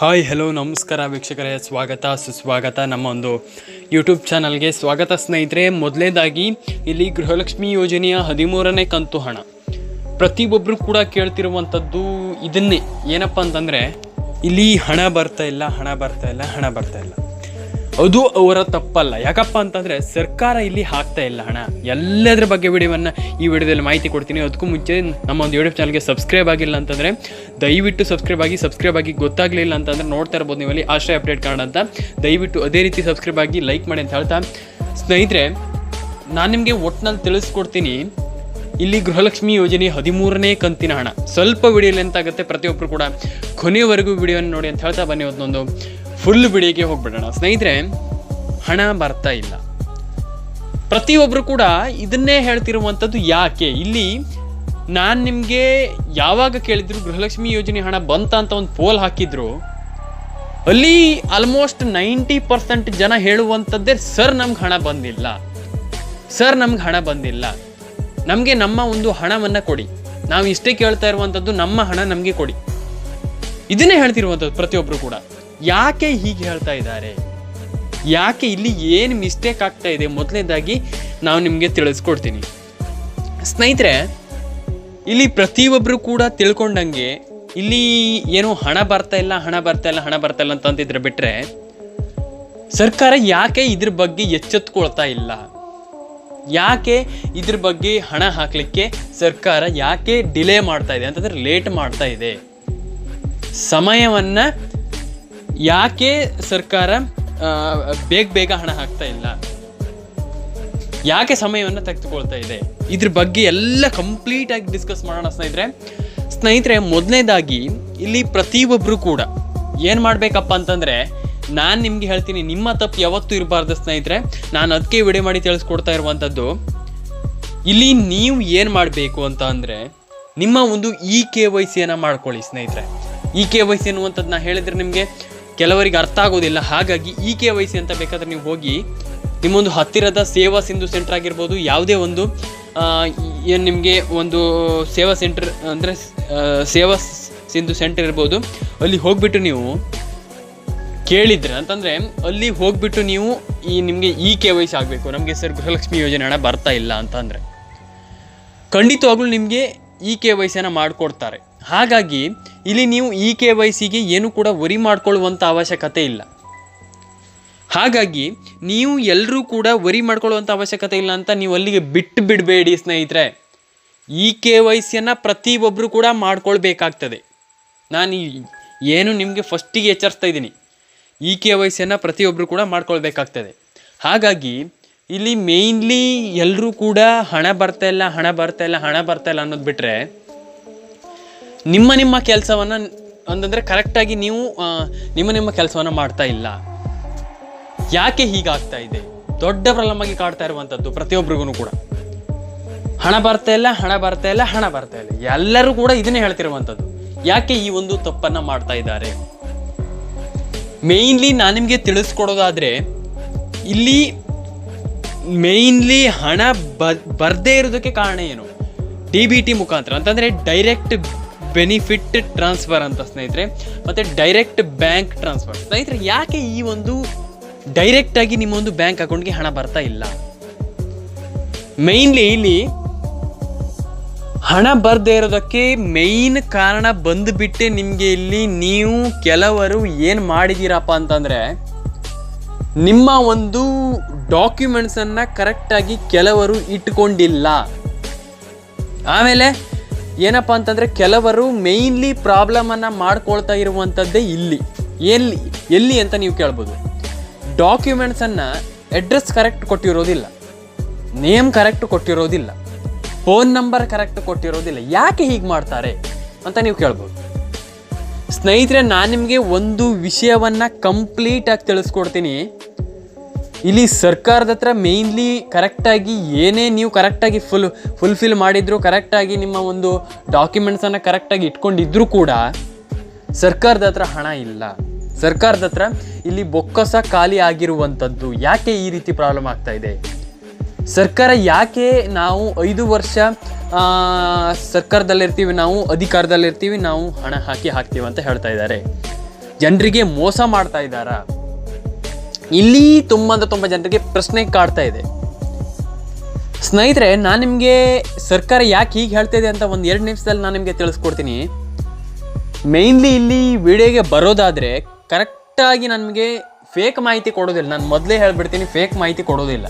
Hi hello ನಮಸ್ಕಾರ ವೀಕ್ಷಕರೇ. ಸ್ವಾಗತ, ಸುಸ್ವಾಗತ ನಮ್ಮ ಒಂದು ಯೂಟ್ಯೂಬ್ ಚಾನಲ್ಗೆ ಸ್ವಾಗತ ಸ್ನೇಹಿತರೆ. ಮೊದಲನೇದಾಗಿ, ಇಲ್ಲಿ ಗೃಹಲಕ್ಷ್ಮಿ ಯೋಜನೆಯ ಹದಿಮೂರನೇ ಕಂತು ಹಣ. ಪ್ರತಿಯೊಬ್ಬರು ಕೂಡ ಕೇಳ್ತಿರುವಂಥದ್ದು ಇದನ್ನೇ. ಏನಪ್ಪ ಅಂತಂದರೆ, ಇಲ್ಲಿ ಹಣ ಬರ್ತಾ ಇಲ್ಲ, ಹಣ ಬರ್ತಾ ಇಲ್ಲ, ಹಣ ಬರ್ತಾ ಇಲ್ಲ. ಅದು ಅವರ ತಪ್ಪಲ್ಲ. ಯಾಕಪ್ಪ ಅಂತಂದರೆ ಸರ್ಕಾರ ಇಲ್ಲಿ ಹಾಕ್ತಾ ಇಲ್ಲ ಹಣ ಎಲ್ಲದ್ರ ಬಗ್ಗೆ ವಿಡಿಯೋವನ್ನು ಈ ವಿಡಿಯೋದಲ್ಲಿ ಮಾಹಿತಿ ಕೊಡ್ತೀನಿ. ಅದಕ್ಕೂ ಮುಂಚೆ ನಮ್ಮ ಒಂದು ಯೂಟ್ಯೂಬ್ ಚಾನಲ್ಗೆ ಸಬ್ಸ್ಕ್ರೈಬ್ ಆಗಿಲ್ಲ ಅಂತಂದರೆ, ದಯವಿಟ್ಟು ಸಬ್ಸ್ಕ್ರೈಬ್ ಆಗಿ ಸಬ್ಸ್ಕ್ರೈಬ್ ಆಗಿ ಗೊತ್ತಾಗಲಿಲ್ಲ ಅಂತಂದರೆ ನೋಡ್ತಾ ಇರ್ಬೋದು ನೀವಲ್ಲಿ ಆಶ್ರಯ ಅಪ್ಡೇಟ್ ಕಾರ್ಡ್ ಅಂತ. ದಯವಿಟ್ಟು ಅದೇ ರೀತಿ ಸಬ್ಸ್ಕ್ರೈಬ್ ಆಗಿ ಲೈಕ್ ಮಾಡಿ ಅಂತ ಹೇಳ್ತಾ. ಸ್ನೇಹಿತರೆ, ನಾನು ನಿಮಗೆ ಒಟ್ಟಿನಲ್ಲಿ ತಿಳಿಸ್ಕೊಡ್ತೀನಿ. ಇಲ್ಲಿ ಗೃಹಲಕ್ಷ್ಮಿ ಯೋಜನೆ ಹದಿಮೂರನೇ ಕಂತಿನ ಹಣ ಸ್ವಲ್ಪ ವಿಡಿಯೋಲಿ ಎಂತಾಗುತ್ತೆ ಪ್ರತಿಯೊಬ್ಬರು ಕೂಡ. ಕೊನೆಯವರೆಗೂ ವಿಡಿಯೋನ ನೋಡಿ ಅಂತ ಹೇಳ್ತಾ ಬನ್ನಿ ಒಂದೊಂದು ಫುಲ್ ವಿಡಿಯೋಗೆ ಹೋಗ್ಬಿಡೋಣ. ಸ್ನೇಹಿತರೆ, ಹಣ ಬರ್ತಾ ಇಲ್ಲ. ಪ್ರತಿಯೊಬ್ಬರು ಕೂಡ ಇದನ್ನೇ ಹೇಳ್ತಿರುವಂಥದ್ದು ಯಾಕೆ? ಇಲ್ಲಿ ನಾನು ನಿಮಗೆ ಯಾವಾಗ ಕೇಳಿದ್ರು ಗೃಹಲಕ್ಷ್ಮಿ ಯೋಜನೆ ಹಣ ಬಂತ ಅಂತ ಒಂದು ಪೋಲ್ ಹಾಕಿದ್ರು. ಅಲ್ಲಿ ಆಲ್ಮೋಸ್ಟ್ ನೈಂಟಿ ಪರ್ಸೆಂಟ್ ಜನ ಹೇಳುವಂಥದ್ದೇ, ಸರ್, ನಮ್ಗೆ ಹಣ ಬಂದಿಲ್ಲ. ಸರ್, ನಮ್ಗೆ ಹಣ ಬಂದಿಲ್ಲ. ನಮಗೆ ನಮ್ಮ ಒಂದು ಹಣವನ್ನು ಕೊಡಿ. ನಾವು ಇಷ್ಟೇ ಕೇಳ್ತಾ ಇರುವಂಥದ್ದು ನಮ್ಮ ಹಣ ನಮಗೆ ಕೊಡಿ. ಇದನ್ನೇ ಹೇಳ್ತಿರುವಂಥದ್ದು ಪ್ರತಿಯೊಬ್ಬರು ಕೂಡ. ಯಾಕೆ ಹೀಗೆ ಹೇಳ್ತಾ ಇದ್ದಾರೆ? ಯಾಕೆ ಇಲ್ಲಿ ಏನು ಮಿಸ್ಟೇಕ್ ಆಗ್ತಾ ಇದೆ? ಮೊದಲನೇದಾಗಿ ನಾವು ನಿಮಗೆ ತಿಳಿಸ್ಕೊಡ್ತೀನಿ. ಸ್ನೇಹಿತರೆ, ಇಲ್ಲಿ ಪ್ರತಿಯೊಬ್ಬರು ಕೂಡ ತಿಳ್ಕೊಂಡಂಗೆ ಇಲ್ಲಿ ಏನು ಹಣ ಬರ್ತಾ ಇಲ್ಲ, ಹಣ ಬರ್ತಾ ಇಲ್ಲ, ಹಣ ಬರ್ತಾ ಇಲ್ಲ ಅಂತ ಬಿಟ್ಟರೆ ಸರ್ಕಾರ ಯಾಕೆ ಇದ್ರ ಬಗ್ಗೆ ಎಚ್ಚೆತ್ಕೊಳ್ತಾ ಇಲ್ಲ? ಯಾಕೆ ಇದ್ರ ಬಗ್ಗೆ ಹಣ ಹಾಕಲಿಕ್ಕೆ ಸರ್ಕಾರ ಯಾಕೆ ಡಿಲೇ ಮಾಡ್ತಾ ಇದೆ ಅಂತಂದ್ರೆ ಲೇಟ್ ಮಾಡ್ತಾ ಇದೆ? ಸಮಯವನ್ನ ಯಾಕೆ ಸರ್ಕಾರ ಬೇಗ ಬೇಗ ಹಣ ಹಾಕ್ತಾ ಇಲ್ಲ? ಯಾಕೆ ಸಮಯವನ್ನು ತೆಗೆದುಕೊಳ್ತಾ ಇದೆ? ಇದ್ರ ಬಗ್ಗೆ ಎಲ್ಲ ಕಂಪ್ಲೀಟ್ ಆಗಿ ಡಿಸ್ಕಸ್ ಮಾಡೋಣ ಸ್ನೇಹಿತರೆ. ಸ್ನೇಹಿತರೆ, ಮೊದಲನೇದಾಗಿ ಇಲ್ಲಿ ಪ್ರತಿಯೊಬ್ಬರು ಕೂಡ ಏನು ಮಾಡಬೇಕಪ್ಪ ಅಂತಂದರೆ, ನಾನು ನಿಮಗೆ ಹೇಳ್ತೀನಿ, ನಿಮ್ಮ ತಪ್ಪು ಯಾವತ್ತೂ ಇರಬಾರ್ದು ಸ್ನೇಹಿತರೆ. ನಾನು ಅದಕ್ಕೆ ವಿಡಿಯೋ ಮಾಡಿ ತಿಳಿಸ್ಕೊಡ್ತಾ ಇರುವಂಥದ್ದು ಇಲ್ಲಿ ನೀವು ಏನು ಮಾಡಬೇಕು ಅಂತ ಅಂದರೆ, ನಿಮ್ಮ ಒಂದು ಇ ಕೆ ವೈ ಸಿಯನ್ನು ಮಾಡ್ಕೊಳ್ಳಿ ಸ್ನೇಹಿತರೆ. ಇ ಕೆ ವೈ ಸಿ ಅನ್ನುವಂಥದ್ದು ನಾ ಹೇಳಿದ್ರೆ ನಿಮಗೆ ಕೆಲವರಿಗೆ ಅರ್ಥ ಆಗೋದಿಲ್ಲ ಹಾಗಾಗಿ ಇ ಕೆ ವೈ ಸಿ ಅಂತ ಬೇಕಾದರೆ ನೀವು ಹೋಗಿ ನಿಮ್ಮೊಂದು ಹತ್ತಿರದ ಸೇವಾ ಸಿಂಧು ಸೆಂಟರ್ ಆಗಿರ್ಬೋದು, ಯಾವುದೇ ಒಂದು ಏನು ನಿಮಗೆ ಒಂದು ಸೇವಾ ಸೆಂಟರ್ ಅಂದರೆ ಸೇವಾ ಸಿಂಧು ಸೆಂಟರ್ ಇರ್ಬೋದು, ಅಲ್ಲಿ ಹೋಗಿಬಿಟ್ಟು ನೀವು ಕೇಳಿದ್ರೆ ಅಂತಂದರೆ ಅಲ್ಲಿ ಹೋಗಿಬಿಟ್ಟು ನೀವು ಈ ನಿಮಗೆ ಇ ಕೆ ವೈ ಸಿ ಆಗಬೇಕು. ನಮಗೆ ಸರ್ ಗೃಹಲಕ್ಷ್ಮಿ ಯೋಜನೆ ಹಣ ಬರ್ತಾ ಇಲ್ಲ ಅಂತಂದರೆ. ಖಂಡಿತವಾಗ್ಲೂ ನಿಮಗೆ ಇ ಕೆ ವೈ ಸಿಯನ್ನು ಮಾಡಿಕೊಡ್ತಾರೆ. ಹಾಗಾಗಿ ಇಲ್ಲಿ ನೀವು ಇ ಕೆ ವೈ ಸಿಗೆ ಏನು ಕೂಡ ವರಿ ಮಾಡ್ಕೊಳ್ಳುವಂಥ ಅವಶ್ಯಕತೆ ಇಲ್ಲ. ಹಾಗಾಗಿ ನೀವು ಎಲ್ಲರೂ ಕೂಡ ವರಿ ಮಾಡ್ಕೊಳ್ಳುವಂಥ ಅವಶ್ಯಕತೆ ಇಲ್ಲ ಅಂತ ನೀವು ಅಲ್ಲಿಗೆ ಬಿಟ್ಟು ಬಿಡಬೇಡಿ ಸ್ನೇಹಿತರೆ. ಇ ಕೆ ವೈ ಸಿಯನ್ನು ಪ್ರತಿಯೊಬ್ಬರು ಕೂಡ ಮಾಡ್ಕೊಳ್ಬೇಕಾಗ್ತದೆ. ನಾನು ಏನು ನಿಮಗೆ ಫಸ್ಟಿಗೆ ಎಚ್ಚರಿಸ್ತಾ ಇದ್ದೀನಿ. ಇ ಕೆ ವೈ ಸಿಯನ್ನು ಪ್ರತಿಯೊಬ್ಬರು ಕೂಡ ಮಾಡ್ಕೊಳ್ಬೇಕಾಗ್ತದೆ. ಹಾಗಾಗಿ ಇಲ್ಲಿ ಮೇಯ್ನ್ಲಿ ಎಲ್ಲರೂ ಕೂಡ ಹಣ ಬರ್ತಾ ಇಲ್ಲ, ಹಣ ಬರ್ತಾ ಇಲ್ಲ, ಹಣ ಬರ್ತಾ ಇಲ್ಲ ಅನ್ನೋದು ಬಿಟ್ಟರೆ ನಿಮ್ಮ ನಿಮ್ಮ ಕೆಲಸವನ್ನು ಅಂತಂದರೆ ಕರೆಕ್ಟಾಗಿ ನೀವು ನಿಮ್ಮ ನಿಮ್ಮ ಕೆಲಸವನ್ನು ಮಾಡ್ತಾ ಇಲ್ಲ. ಯಾಕೆ ಹೀಗಾಗ್ತಾ ಇದೆ? ದೊಡ್ಡ ಪ್ರಾಬ್ಲಮ್ ಕಾಡ್ತಾ ಇರುವಂಥದ್ದು ಪ್ರತಿಯೊಬ್ಬರಿಗೂ ಕೂಡ. ಹಣ ಬರ್ತಾ ಇಲ್ಲ, ಹಣ ಬರ್ತಾ ಇಲ್ಲ, ಹಣ ಬರ್ತಾ ಇಲ್ಲ. ಎಲ್ಲರೂ ಕೂಡ ಇದನ್ನೇ ಹೇಳ್ತಿರುವಂಥದ್ದು ಯಾಕೆ ಈ ಒಂದು ತಪ್ಪನ್ನು ಮಾಡ್ತಾ ಇದ್ದಾರೆ? ಮೇಯ್ನ್ಲಿ ನಾನು ನಿಮಗೆ ತಿಳಿಸ್ಕೊಡೋದಾದ್ರೆ, ಇಲ್ಲಿ ಮೇಯ್ನ್ಲಿ ಹಣ ಬರ್ದೇ ಇರೋದಕ್ಕೆ ಕಾರಣ ಏನು? ಡಿ ಬಿ ಟಿ ಮುಖಾಂತರ. ಅಂತಂದರೆ ಡೈರೆಕ್ಟ್ ಬೆನಿಫಿಟ್ ಟ್ರಾನ್ಸ್ಫರ್ ಅಂತ ಸ್ನೇಹಿತರೆ, ಮತ್ತು ಡೈರೆಕ್ಟ್ ಬ್ಯಾಂಕ್ ಟ್ರಾನ್ಸ್ಫರ್ ಸ್ನೇಹಿತರೆ, ಯಾಕೆ ಈ ಒಂದು ಡೈರೆಕ್ಟಾಗಿ ನಿಮ್ಮ ಒಂದು ಬ್ಯಾಂಕ್ ಅಕೌಂಟ್ಗೆ ಹಣ ಬರ್ತಾ ಇಲ್ಲ? ಮೇಯ್ನ್ಲಿ ಇಲ್ಲಿ ಹಣ ಬರದೇ ಇರೋದಕ್ಕೆ ಮೇಯ್ನ್ ಕಾರಣ ಬಂದುಬಿಟ್ಟೆ ನಿಮಗೆ ಇಲ್ಲಿ ನೀವು ಕೆಲವರು ಏನು ಮಾಡಿದ್ದೀರಪ್ಪ ಅಂತಂದರೆ, ನಿಮ್ಮ ಒಂದು ಡಾಕ್ಯುಮೆಂಟ್ಸನ್ನು ಕರೆಕ್ಟಾಗಿ ಕೆಲವರು ಇಟ್ಕೊಂಡಿಲ್ಲ. ಆಮೇಲೆ ಏನಪ್ಪ ಅಂತಂದರೆ ಕೆಲವರು ಮೇಯ್ನ್ಲಿ ಪ್ರಾಬ್ಲಮನ್ನು ಮಾಡ್ಕೊಳ್ತಾ ಇರುವಂಥದ್ದೇ ಇಲ್ಲಿ. ಎಲ್ಲಿ ಎಲ್ಲಿ ಅಂತ ನೀವು ಕೇಳ್ಬೋದು. ಡಾಕ್ಯುಮೆಂಟ್ಸನ್ನು ಅಡ್ರೆಸ್ ಕರೆಕ್ಟ್ ಕೊಟ್ಟಿರೋದಿಲ್ಲ. ನೇಮ್ ಕರೆಕ್ಟ್ ಕೊಟ್ಟಿರೋದಿಲ್ಲ. ಫೋನ್ ನಂಬರ್ ಕರೆಕ್ಟ್ ಕೊಟ್ಟಿರೋದಿಲ್ಲ. ಯಾಕೆ ಹೀಗೆ ಮಾಡ್ತಾರೆ ಅಂತ ನೀವು ಕೇಳ್ಬೋದು. ಸ್ನೇಹಿತರೆ, ನಾನು ನಿಮಗೆ ಒಂದು ವಿಷಯವನ್ನು ಕಂಪ್ಲೀಟಾಗಿ ತಿಳಿಸ್ಕೊಡ್ತೀನಿ. ಇಲ್ಲಿ ಸರ್ಕಾರದ ಹತ್ರ ಮೇಯ್ನ್ಲಿ ಕರೆಕ್ಟಾಗಿ ಏನೇ ನೀವು ಕರೆಕ್ಟಾಗಿ ಫುಲ್ ಫುಲ್ಫಿಲ್ ಮಾಡಿದ್ರು ಕರೆಕ್ಟಾಗಿ ನಿಮ್ಮ ಒಂದು ಡಾಕ್ಯುಮೆಂಟ್ಸನ್ನು ಕರೆಕ್ಟಾಗಿ ಇಟ್ಕೊಂಡಿದ್ರೂ ಕೂಡ ಸರ್ಕಾರದ ಹತ್ರ ಹಣ ಇಲ್ಲ. ಸರ್ಕಾರದ ಹತ್ರ ಇಲ್ಲಿ ಬೊಕ್ಕಸ ಖಾಲಿ ಆಗಿರುವಂಥದ್ದು ಯಾಕೆ ಈ ರೀತಿ ಪ್ರಾಬ್ಲಮ್ ಆಗ್ತಾ ಇದೆ? ಸರ್ಕಾರ ಯಾಕೆ ನಾವು ಐದು ವರ್ಷ ಸರ್ಕಾರದಲ್ಲಿರ್ತೀವಿ ನಾವು ಅಧಿಕಾರದಲ್ಲಿರ್ತೀವಿ ನಾವು ಹಣ ಹಾಕಿ ಹಾಕ್ತೀವಿ ಅಂತ ಹೇಳ್ತಾ ಇದ್ದಾರೆ. ಜನರಿಗೆ ಮೋಸ ಮಾಡ್ತಾ ಇದ್ದಾರಾ? ಇಲ್ಲಿ ತುಂಬ ಅಂದರೆ ತುಂಬ ಜನರಿಗೆ ಪ್ರಶ್ನೆ ಕಾಡ್ತಾ ಇದೆ. ಸ್ನೇಹಿತರೆ, ನಾನು ನಿಮಗೆ ಸರ್ಕಾರ ಯಾಕೆ ಹೀಗೆ ಹೇಳ್ತಾ ಇದೆ ಅಂತ ಒಂದು ಎರಡು ನಿಮಿಷದಲ್ಲಿ ನಾನು ನಿಮಗೆ ತಿಳಿಸ್ಕೊಡ್ತೀನಿ. ಮೇಯ್ನ್ಲಿ ಇಲ್ಲಿ ವಿಡಿಯೋಗೆ ಬರೋದಾದರೆ ಕರೆಕ್ಟಾಗಿ ನನಗೆ ಫೇಕ್ ಮಾಹಿತಿ ಕೊಡೋದಿಲ್ಲ. ನಾನು ಮೊದಲೇ ಹೇಳ್ಬಿಡ್ತೀನಿ ಫೇಕ್ ಮಾಹಿತಿ ಕೊಡೋದಿಲ್ಲ.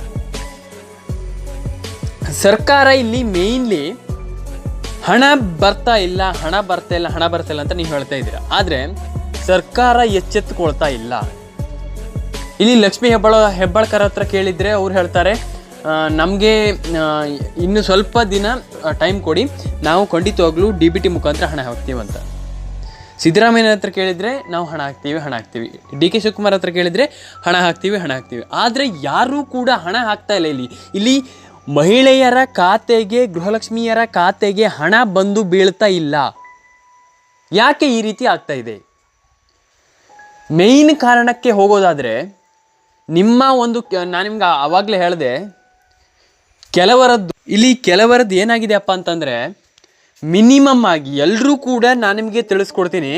ಸರ್ಕಾರ ಇಲ್ಲಿ ಮೇಯ್ನ್ಲಿ ಹಣ ಬರ್ತಾ ಇಲ್ಲ, ಹಣ ಬರ್ತಾ ಇಲ್ಲ, ಹಣ ಬರ್ತಾ ಇಲ್ಲ ಅಂತ ನೀವು ಹೇಳ್ತಾ ಇದ್ದೀರಾ. ಆದರೆ ಸರ್ಕಾರ ಎಚ್ಚೆತ್ತುಕೊಳ್ತಾ ಇಲ್ಲ. ಇಲ್ಲಿ ಲಕ್ಷ್ಮೀ ಹೆಬ್ಬಾಳ, ಹೆಬ್ಬಾಳ್ಕರ್ ಹತ್ರ ಕೇಳಿದರೆ ಅವ್ರು ಹೇಳ್ತಾರೆ ನಮಗೆ ಇನ್ನು ಸ್ವಲ್ಪ ದಿನ ಟೈಮ್ ಕೊಡಿ, ನಾವು ಖಂಡಿತವಾಗ್ಲೂ ಡಿ ಬಿ ಟಿ ಮುಖಾಂತರ ಹಣ ಹಾಕ್ತೀವಿ ಅಂತ. ಸಿದ್ದರಾಮಯ್ಯ ಹತ್ರ ಕೇಳಿದರೆ ನಾವು ಹಣ ಹಾಕ್ತೀವಿ ಹಣ ಹಾಕ್ತೀವಿ. ಡಿ ಕೆ ಶಿವಕುಮಾರ್ ಹತ್ರ ಕೇಳಿದರೆ ಹಣ ಹಾಕ್ತೀವಿ ಹಣ ಹಾಕ್ತೀವಿ. ಆದರೆ ಯಾರೂ ಕೂಡ ಹಣ ಹಾಕ್ತಾ ಇಲ್ಲ ಇಲ್ಲಿ. ಇಲ್ಲಿ ಮಹಿಳೆಯರ ಖಾತೆಗೆ, ಗೃಹಲಕ್ಷ್ಮಿಯರ ಖಾತೆಗೆ ಹಣ ಬಂದು ಬೀಳ್ತಾ ಇಲ್ಲ. ಯಾಕೆ ಈ ರೀತಿ ಆಗ್ತಾ ಇದೆ? ಮೇಯ್ನ್ ಕಾರಣಕ್ಕೆ ಹೋಗೋದಾದರೆ ನಿಮ್ಮ ಒಂದು ನಾನು ನಿಮ್ಗೆ ಆವಾಗಲೇ ಹೇಳಿದೆ, ಕೆಲವರದ್ದು ಇಲ್ಲಿ ಕೆಲವರದ್ದು ಏನಾಗಿದೆಯಪ್ಪ ಅಂತಂದರೆ, ಮಿನಿಮಮ್ ಆಗಿ ಎಲ್ಲರೂ ಕೂಡ ನಾನು ನಿಮಗೆ ತಿಳಿಸ್ಕೊಡ್ತೀನಿ.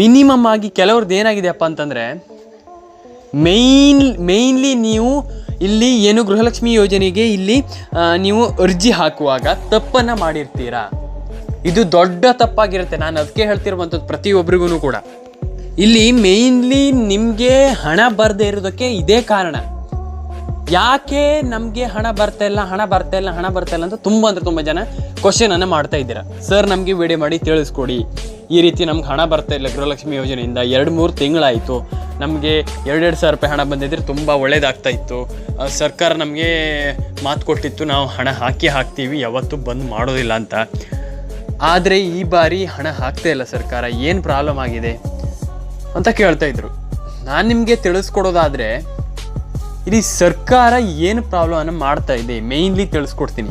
ಮಿನಿಮಮ್ ಆಗಿ ಕೆಲವ್ರದ್ದು ಏನಾಗಿದೆಯಪ್ಪ ಅಂತಂದರೆ ಮೇಯ್ನ್ ಮೇಯ್ನ್ಲಿ ನೀವು ಇಲ್ಲಿ ಏನು ಗೃಹಲಕ್ಷ್ಮಿ ಯೋಜನೆಗೆ ಇಲ್ಲಿ ನೀವು ಅರ್ಜಿ ಹಾಕುವಾಗ ತಪ್ಪನ್ನು ಮಾಡಿರ್ತೀರಾ? ಇದು ದೊಡ್ಡ ತಪ್ಪಾಗಿರುತ್ತೆ. ನಾನು ಅದಕ್ಕೆ ಹೇಳ್ತಿರುವಂಥದ್ದು ಪ್ರತಿಯೊಬ್ಬರಿಗೂ ಕೂಡ. ಇಲ್ಲಿ ಮೇಯ್ನ್ಲಿ ನಿಮಗೆ ಹಣ ಬರದೇ ಇರೋದಕ್ಕೆ ಇದೇ ಕಾರಣ. ಯಾಕೆ ನಮಗೆ ಹಣ ಬರ್ತಾ ಇಲ್ಲ, ಹಣ ಬರ್ತಾ ಇಲ್ಲ, ಹಣ ಬರ್ತಾ ಇಲ್ಲ ಅಂತ ತುಂಬ ಅಂದರೆ ತುಂಬ ಜನ ಕ್ವಶನ್ ಅನ್ನು ಮಾಡ್ತಾ ಇದ್ದೀರಾ. ಸರ್ ನಮಗೆ ವಿಡಿಯೋ ಮಾಡಿ ತಿಳಿಸ್ಕೊಡಿ. ಈ ರೀತಿ ನಮ್ಗೆ ಹಣ ಬರ್ತಾ ಇಲ್ಲ ಗೃಹಲಕ್ಷ್ಮಿ ಯೋಜನೆಯಿಂದ ಎರಡು ಮೂರು ತಿಂಗಳಾಯಿತು. ನಮಗೆ ಎರಡೆರಡು ಸಾವಿರ ರೂಪಾಯಿ ಹಣ ಬಂದಿದ್ರೆ ತುಂಬ ಒಳ್ಳೇದಾಗ್ತಾ ಇತ್ತು. ಸರ್ಕಾರ ನಮಗೆ ಮಾತು ಕೊಟ್ಟಿತ್ತು, ನಾವು ಹಣ ಹಾಕಿ ಹಾಕ್ತೀವಿ, ಯಾವತ್ತೂ ಬಂದ್ ಮಾಡೋದಿಲ್ಲ ಅಂತ. ಆದರೆ ಈ ಬಾರಿ ಹಣ ಹಾಕ್ತಾ ಇಲ್ಲ ಸರ್ಕಾರ. ಏನು ಪ್ರಾಬ್ಲಮ್ ಆಗಿದೆ? ಅಂತ ಕೇಳ್ತಾ ಇದ್ರು. ನಾನು ನಿಮಗೆ ತಿಳಿಸ್ಕೊಡೋದಾದರೆ, ಇಲ್ಲಿ ಸರ್ಕಾರ ಏನು ಪ್ರಾಬ್ಲಮನ್ನು ಮಾಡ್ತಾ ಇದೆ ಮೇಯ್ನ್ಲಿ ತಿಳಿಸ್ಕೊಡ್ತೀನಿ.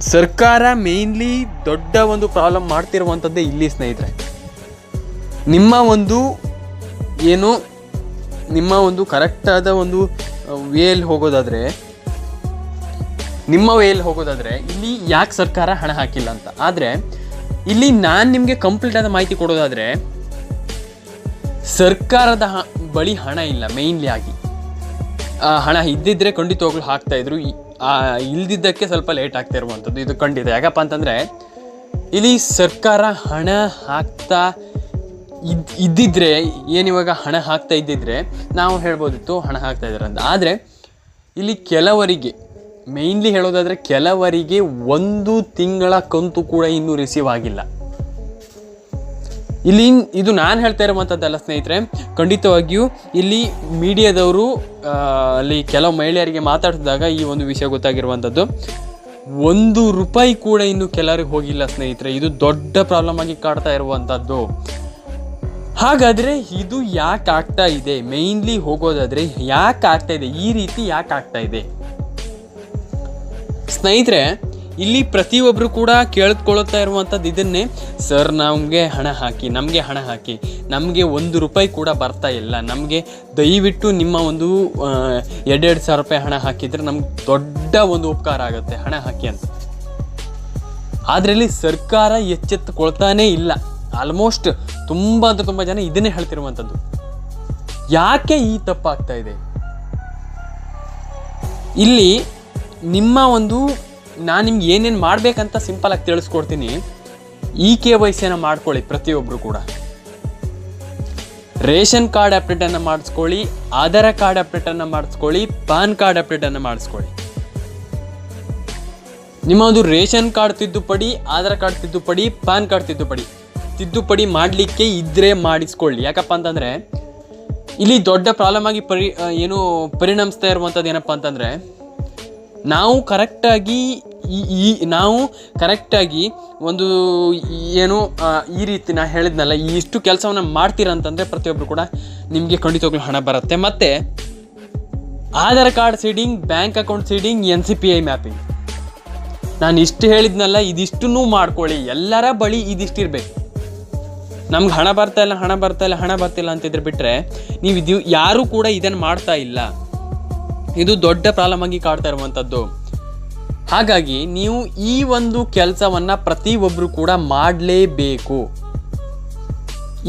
ಸರ್ಕಾರ ಮೇಯ್ನ್ಲಿ ದೊಡ್ಡ ಒಂದು ಪ್ರಾಬ್ಲಮ್ ಮಾಡ್ತಿರುವಂಥದ್ದೇ ಇಲ್ಲಿ ಸ್ನೇಹಿತರೆ. ನಿಮ್ಮ ಒಂದು ಏನು, ನಿಮ್ಮ ಒಂದು ಕರೆಕ್ಟಾದ ಒಂದು ವೇಲಿ ಹೋಗೋದಾದರೆ, ನಿಮ್ಮ ವೇಲಿ ಹೋಗೋದಾದರೆ ಇಲ್ಲಿ ಯಾಕೆ ಸರ್ಕಾರ ಹಣ ಹಾಕಿಲ್ಲ ಅಂತ. ಆದರೆ, ಇಲ್ಲಿ ನಾನು ನಿಮಗೆ ಕಂಪ್ಲೀಟ್ ಆದ ಮಾಹಿತಿ ಕೊಡೋದಾದರೆ ಸರ್ಕಾರದ ಬಳಿ ಹಣ ಇಲ್ಲ ಮೇಯ್ನ್ಲಿ ಆಗಿ. ಹಣ ಇದ್ದಿದ್ರೆ ಖಂಡಿತವಾಗ್ಲು ಹಾಕ್ತಾ ಇದ್ರು. ಈ- ಆ, ಇಲ್ದಿದ್ದಕ್ಕೆ ಸ್ವಲ್ಪ ಲೇಟ್ ಆಗ್ತಾ ಇರುವಂಥದ್ದು ಇದು ಖಂಡಿತ ಯಾಕಪ್ಪ ಅಂತಂದರೆ ಇಲ್ಲಿ ಸರ್ಕಾರ ಹಣ ಹಾಕ್ತಾ ಇದ್ ಇದ್ದಿದ್ರೆ ಏನಿವಾಗ ಹಣ ಹಾಕ್ತಾ ಇದ್ದಿದ್ರೆ ನಾವು ಹೇಳ್ಬೋದಿತ್ತು ಹಣ ಹಾಕ್ತಾ ಇದ್ದಾರೆ ಅಂತ. ಆದರೆ ಇಲ್ಲಿ ಕೆಲವರಿಗೆ ಮೇಯ್ನ್ಲಿ ಹೇಳೋದಾದರೆ ಕೆಲವರಿಗೆ ಒಂದು ತಿಂಗಳ ಕಂತು ಕೂಡ ಇನ್ನೂ ರಿಸೀವ್ ಆಗಿಲ್ಲ. ಇಲ್ಲಿ ಇದು ನಾನು ಹೇಳ್ತಾ ಇರುವಂಥದ್ದಲ್ಲ ಸ್ನೇಹಿತರೆ, ಖಂಡಿತವಾಗಿಯೂ ಇಲ್ಲಿ ಮೀಡಿಯಾದವರು ಅಲ್ಲಿ ಕೆಲವು ಮಹಿಳೆಯರಿಗೆ ಮಾತಾಡಿಸಿದಾಗ ಈ ಒಂದು ವಿಷಯ ಗೊತ್ತಾಗಿರುವಂಥದ್ದು ಒಂದು ರೂಪಾಯಿ ಕೂಡ ಇನ್ನು ಕೆಲವರಿಗೆ ಹೋಗಿಲ್ಲ ಸ್ನೇಹಿತರೆ, ಇದು ದೊಡ್ಡ ಪ್ರಾಬ್ಲಮ್ ಆಗಿ ಕಾಡ್ತಾ ಇರುವಂಥದ್ದು ಹಾಗಾದರೆ ಇದು ಯಾಕೆ ಆಗ್ತಾ ಇದೆ? ಮೇಯ್ನ್ಲಿ ಹೋಗೋದಾದರೆ ಯಾಕೆ ಆಗ್ತಾ ಇದೆ? ಈ ರೀತಿ ಯಾಕೆ ಆಗ್ತಾ ಇದೆ? ಸ್ನೇಹಿತರೆ ಇಲ್ಲಿ ಪ್ರತಿಯೊಬ್ಬರು ಕೂಡ ಕೇಳ್ಕೊಳ್ತಾ ಇರುವಂಥದ್ದು ಇದನ್ನೇ, ಸರ್, ನಮಗೆ ಹಣ ಹಾಕಿ, ನಮಗೆ ಹಣ ಹಾಕಿ, ನಮಗೆ ಒಂದು ರೂಪಾಯಿ ಕೂಡ ಬರ್ತಾ ಇಲ್ಲ. ನಮಗೆ ದಯವಿಟ್ಟು ನಿಮ್ಮ ಒಂದು ಎರಡೆರಡು ಸಾವಿರ ರೂಪಾಯಿ ಹಣ ಹಾಕಿದರೆ ನಮ್ಗೆ ದೊಡ್ಡ ಒಂದು ಉಪಕಾರ ಆಗುತ್ತೆ. ಹಣ ಹಾಕಿ ಅಂತ. ಅದರಲ್ಲಿ ಸರ್ಕಾರ ಎಚ್ಚೆತ್ತುಕೊಳ್ತಾನೇ ಇಲ್ಲ. ಆಲ್ಮೋಸ್ಟ್ ತುಂಬ ಅಂದ್ರೆ ತುಂಬ ಜನ ಇದನ್ನೇ ಹೇಳ್ತಿರುವಂಥದ್ದು. ಯಾಕೆ ಈ ತಪ್ಪಾಗ್ತಾ ಇದೆ? ಇಲ್ಲಿ ನಿಮ್ಮ ಒಂದು ನಾನು ನಿಮ್ಗೆ ಏನೇನು ಮಾಡಬೇಕಂತ ಸಿಂಪಲಾಗಿ ತಿಳಿಸ್ಕೊಡ್ತೀನಿ. ಇ ಕೆ ವೈ ಸಿಯನ್ನು ಮಾಡ್ಕೊಳ್ಳಿ ಪ್ರತಿಯೊಬ್ಬರು ಕೂಡ. ರೇಷನ್ ಕಾರ್ಡ್ ಅಪ್ಡೇಟನ್ನು ಮಾಡಿಸ್ಕೊಳ್ಳಿ, ಆಧಾರ್ ಕಾರ್ಡ್ ಅಪ್ಡೇಟನ್ನು ಮಾಡಿಸ್ಕೊಳ್ಳಿ, ಪಾನ್ ಕಾರ್ಡ್ ಅಪ್ಡೇಟನ್ನು ಮಾಡಿಸ್ಕೊಳ್ಳಿ. ನಿಮ್ಮ ಒಂದು ರೇಷನ್ ಕಾರ್ಡ್ ತಿದ್ದುಪಡಿ, ಆಧಾರ್ ಕಾರ್ಡ್ ತಿದ್ದುಪಡಿ, ಪಾನ್ ಕಾರ್ಡ್ ತಿದ್ದುಪಡಿ. ತಿದ್ದುಪಡಿ ಮಾಡಲಿಕ್ಕೆ ಇದ್ರೆ ಮಾಡಿಸ್ಕೊಳ್ಳಿ. ಯಾಕಪ್ಪ ಅಂತಂದರೆ, ಇಲ್ಲಿ ದೊಡ್ಡ ಪ್ರಾಬ್ಲಮ್ ಆಗಿ ಪರಿ ಏನು ಪರಿಣಮಿಸ್ತಾ ಇರುವಂಥದ್ದು ಏನಪ್ಪ ಅಂತಂದರೆ ನಾವು ಕರೆಕ್ಟಾಗಿ ಈ ಈ, ನಾವು ಕರೆಕ್ಟಾಗಿ ಒಂದು ಏನು ಈ ರೀತಿ ನಾ ಹೇಳಿದ್ನಲ್ಲ ಇಷ್ಟು ಕೆಲಸವನ್ನು ಮಾಡ್ತೀರಂತಂದರೆ ಪ್ರತಿಯೊಬ್ಬರು ಕೂಡ ನಿಮಗೆ ಖಂಡಿತವಾಗ್ಲೂ ಹಣ ಬರುತ್ತೆ. ಮತ್ತು Aadhaar card seeding, bank account seeding, N C P I mapping. ನಾನು ಇಷ್ಟು ಹೇಳಿದ್ನಲ್ಲ, ಇದಿಷ್ಟನ್ನು ಮಾಡ್ಕೊಳ್ಳಿ. ಎಲ್ಲರ ಬಳಿ ಇದಿಷ್ಟಿರ್ಬೇಕು. ನಮ್ಗೆ ಹಣ ಬರ್ತಾ ಇಲ್ಲ, ಹಣ ಬರ್ತಾ ಇಲ್ಲ, ಹಣ ಬರ್ತಿಲ್ಲ ಅಂತಿದ್ರೆ ಬಿಟ್ಟರೆ ನೀವು ಇದು ಯಾರೂ ಕೂಡ ಇದನ್ನು ಮಾಡ್ತಾ ಇಲ್ಲ. ಇದು ದೊಡ್ಡ ಪ್ರಾಬ್ಲಮ್ ಆಗಿ ಕಾಡ್ತಾ ಇರುವಂಥದ್ದು. ಹಾಗಾಗಿ ನೀವು ಈ ಒಂದು ಕೆಲಸವನ್ನು ಪ್ರತಿಯೊಬ್ಬರು ಕೂಡ ಮಾಡಲೇಬೇಕು.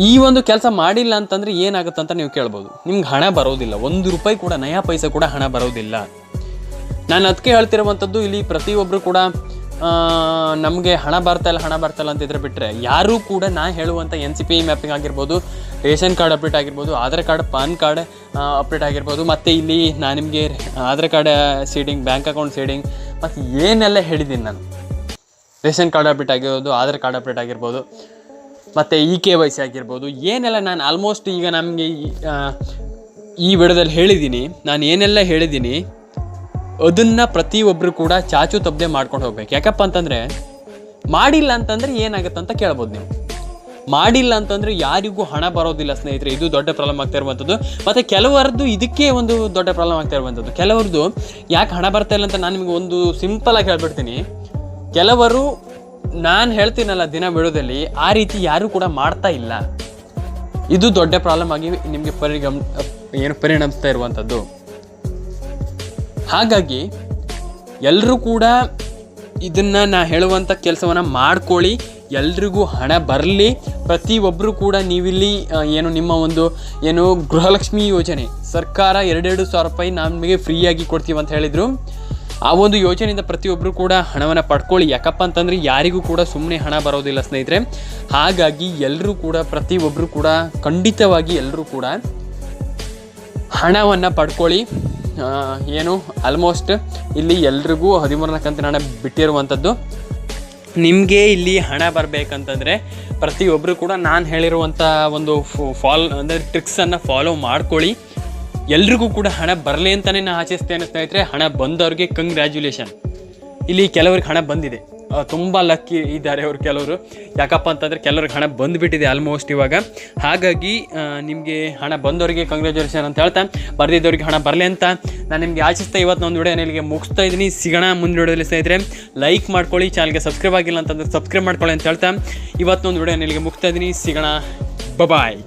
ಈ ಒಂದು ಕೆಲಸ ಮಾಡಿಲ್ಲ ಅಂತಂದರೆ ಏನಾಗುತ್ತೆ ಅಂತ ನೀವು ಕೇಳ್ಬೋದು. ನಿಮ್ಗೆ ಹಣ ಬರೋದಿಲ್ಲ. ಒಂದು ರೂಪಾಯಿ ಕೂಡ ನಯಾ ಪೈಸೆ ಕೂಡ ಹಣ ಬರೋದಿಲ್ಲ. ನಾನು ಅದಕ್ಕೆ ಹೇಳ್ತಿರುವಂಥದ್ದು, ಇಲ್ಲಿ ಪ್ರತಿಯೊಬ್ಬರು ಕೂಡ ನಮಗೆ ಹಣ ಬರ್ತಾ ಇಲ್ಲ, ಹಣ ಬರ್ತಾ ಇಲ್ಲ ಅಂತಿದ್ರೆ ಬಿಟ್ಟರೆ ಯಾರೂ ಕೂಡ ನಾ ಹೇಳುವಂಥ ಎನ್ ಸಿ ಪಿ ಮ್ಯಾಪಿಂಗ್ ಆಗಿರ್ಬೋದು, ರೇಷನ್ ಕಾರ್ಡ್ ಅಪ್ಡೇಟ್ ಆಗಿರ್ಬೋದು, Aadhaar card, PAN card update ಆಗಿರ್ಬೋದು, ಮತ್ತು ಇಲ್ಲಿ ನಾನು ನಿಮಗೆ Aadhaar card seeding bank account seeding ಮತ್ತು ಏನೆಲ್ಲ ಹೇಳಿದ್ದೀನಿ ನಾನು. ರೇಷನ್ ಕಾರ್ಡ್ ಅಪ್ಡೇಟ್ ಆಗಿರ್ಬೋದು, ಆಧಾರ್ ಕಾರ್ಡ್ ಅಪ್ಡೇಟ್ ಆಗಿರ್ಬೋದು, ಮತ್ತು ಇ ಕೆ ವೈ ಸಿ ಆಗಿರ್ಬೋದು, ಏನೆಲ್ಲ ನಾನು ಆಲ್ಮೋಸ್ಟ್ ಈಗ ನಮಗೆ ಈ ವಿಡಿಯೋದಲ್ಲಿ ಹೇಳಿದ್ದೀನಿ ನಾನು ಏನೆಲ್ಲ ಹೇಳಿದ್ದೀನಿ ಅದನ್ನು ಪ್ರತಿಯೊಬ್ಬರು ಕೂಡ ಚಾಚು ತಪ್ಪದೆ ಮಾಡ್ಕೊಂಡು ಹೋಗ್ಬೇಕು. ಯಾಕಪ್ಪ ಅಂತಂದರೆ, ಮಾಡಿಲ್ಲ ಅಂತಂದರೆ ಏನಾಗುತ್ತೆ ಅಂತ ಕೇಳ್ಬೋದು ನೀವು. ಮಾಡಿಲ್ಲ ಅಂತಂದರೆ ಯಾರಿಗೂ ಹಣ ಬರೋದಿಲ್ಲ ಸ್ನೇಹಿತರೆ, ಇದು ದೊಡ್ಡ ಪ್ರಾಬ್ಲಮ್ ಆಗ್ತಾ ಇರುವಂಥದ್ದು ಮತ್ತು ಕೆಲವರದ್ದು ಇದಕ್ಕೆ ಒಂದು ದೊಡ್ಡ ಪ್ರಾಬ್ಲಮ್ ಆಗ್ತಾ ಇರುವಂಥದ್ದು ಕೆಲವರದ್ದು ಯಾಕೆ ಹಣ ಬರ್ತಾ ಇಲ್ಲ ಅಂತ ನಾನು ನಿಮಗೆ ಒಂದು ಸಿಂಪಲ್ ಆಗಿ ಹೇಳ್ಬಿಡ್ತೀನಿ. ಕೆಲವರು ನಾನು ಹೇಳ್ತೀನಲ್ಲ ದಿನ ಬಿಡೋದಲ್ಲಿ ಆ ರೀತಿ ಯಾರೂ ಕೂಡ ಮಾಡ್ತಾ ಇಲ್ಲ. ಇದು ದೊಡ್ಡ ಪ್ರಾಬ್ಲಮ್ ಆಗಿ ನಿಮಗೆ ಪರಿಗಮ್, ಏನು ಪರಿಣಮಿಸ್ತಾ ಇರುವಂಥದ್ದು ಹಾಗಾಗಿ ಎಲ್ಲರೂ ಕೂಡ ಇದನ್ನು ನಾ ಹೇಳುವಂಥ ಕೆಲಸವನ್ನು ಮಾಡ್ಕೊಳ್ಳಿ, ಎಲ್ರಿಗೂ ಹಣ ಬರಲಿ. ಪ್ರತಿಯೊಬ್ಬರು ಕೂಡ ನೀವಿಲ್ಲಿ ಏನು ನಿಮ್ಮ ಒಂದು, ಏನು ಗೃಹಲಕ್ಷ್ಮಿ ಯೋಜನೆ, ಸರ್ಕಾರ ಎರಡೆರಡು ಸಾವಿರ ರೂಪಾಯಿ ನಮಗೆ ಫ್ರೀಯಾಗಿ ಕೊಡ್ತೀವಿ ಅಂತ ಹೇಳಿದರು. ಆ ಒಂದು ಯೋಜನೆಯಿಂದ ಪ್ರತಿಯೊಬ್ಬರು ಕೂಡ ಹಣವನ್ನು ಪಡ್ಕೊಳ್ಳಿ. ಯಾಕಪ್ಪ ಅಂತಂದರೆ ಯಾರಿಗೂ ಕೂಡ ಸುಮ್ಮನೆ ಹಣ ಬರೋದಿಲ್ಲ ಸ್ನೇಹಿತರೆ. ಹಾಗಾಗಿ ಎಲ್ಲರೂ ಕೂಡ ಪ್ರತಿಯೊಬ್ಬರು ಕೂಡ ಖಂಡಿತವಾಗಿ ಎಲ್ಲರೂ ಕೂಡ ಹಣವನ್ನು ಪಡ್ಕೊಳ್ಳಿ. ಏನು ಆಲ್ಮೋಸ್ಟ್ ಇಲ್ಲಿ ಎಲ್ರಿಗೂ ಹದಿಮೂರನೇ ಕಂತಿನ ಹಣ ಬಿಟ್ಟಿರುವಂಥದ್ದು. ನಿಮಗೆ ಇಲ್ಲಿ ಹಣ ಬರಬೇಕಂತಂದರೆ ಪ್ರತಿಯೊಬ್ಬರು ಕೂಡ ನಾನು ಹೇಳಿರುವಂಥ ಒಂದು ಫಾಲ್, ಅಂದರೆ ಟ್ರಿಕ್ಸನ್ನು ಫಾಲೋ ಮಾಡ್ಕೊಳ್ಳಿ. ಎಲ್ರಿಗೂ ಕೂಡ ಹಣ ಬರಲಿ ಅಂತಲೇ ನಾನು ಆಚರಿಸ್ತೇನೆ ಸ್ನೇಹಿತರೆ. ಹಣ ಬಂದವ್ರಿಗೆ ಕಂಗ್ರ್ಯಾಚುಲೇಷನ್ ಇಲ್ಲಿ ಕೆಲವ್ರಿಗೆ ಹಣ ಬಂದಿದೆ. ತುಂಬ ಲಕ್ಕಿ ಇದ್ದಾರೆ ಅವರು ಕೆಲವರು. ಯಾಕಪ್ಪ ಅಂತಂದರೆ ಕೆಲವ್ರಿಗೆ ಹಣ ಬಂದುಬಿಟ್ಟಿದೆ ಆಲ್ಮೋಸ್ಟ್ ಇವಾಗ. ಹಾಗಾಗಿ ನಿಮಗೆ ಹಣ ಬಂದವರಿಗೆ ಕಂಗ್ರ್ಯಾಚುಲೇಷನ್ ಅಂತ ಹೇಳ್ತಾ, ಬರ್ದಿದ್ದವ್ರಿಗೆ ಹಣ ಬರಲಿ ಅಂತ ನಾನು ನಿಮಗೆ ಆಚಿಸ್ತಾ ಇವತ್ತು ಒಂದು ವಿಡಿಯೋ ಇಲ್ಲಿಗೆ ಮುಗಿಸ್ತಾ ಇದ್ದೀನಿ. ಸಿಗೋಣ ಮುಂದೆ ವಿಡಿಯೋದಲ್ಲಿ ಸ್ನೇಹಿತರೆ. ಲೈಕ್ ಮಾಡ್ಕೊಳ್ಳಿ ಚಾನಲ್ಗೆ ಸಬ್ಸ್ಕ್ರೈಬ್ ಆಗಿಲ್ಲ ಅಂತಂದ್ರೆ ಸಬ್ಸ್ಕ್ರೈಬ್ ಮಾಡ್ಕೊಳ್ಳಿ ಅಂತ ಹೇಳ್ತಾ ಇವತ್ತೊಂದು ವಿಡಿಯೋ ಇಲ್ಲಿಗೆ ಮುಗಿಸ್ತಾ ಇದ್ದೀನಿ. ಸಿಗೋಣ. ಬಬಾಯ್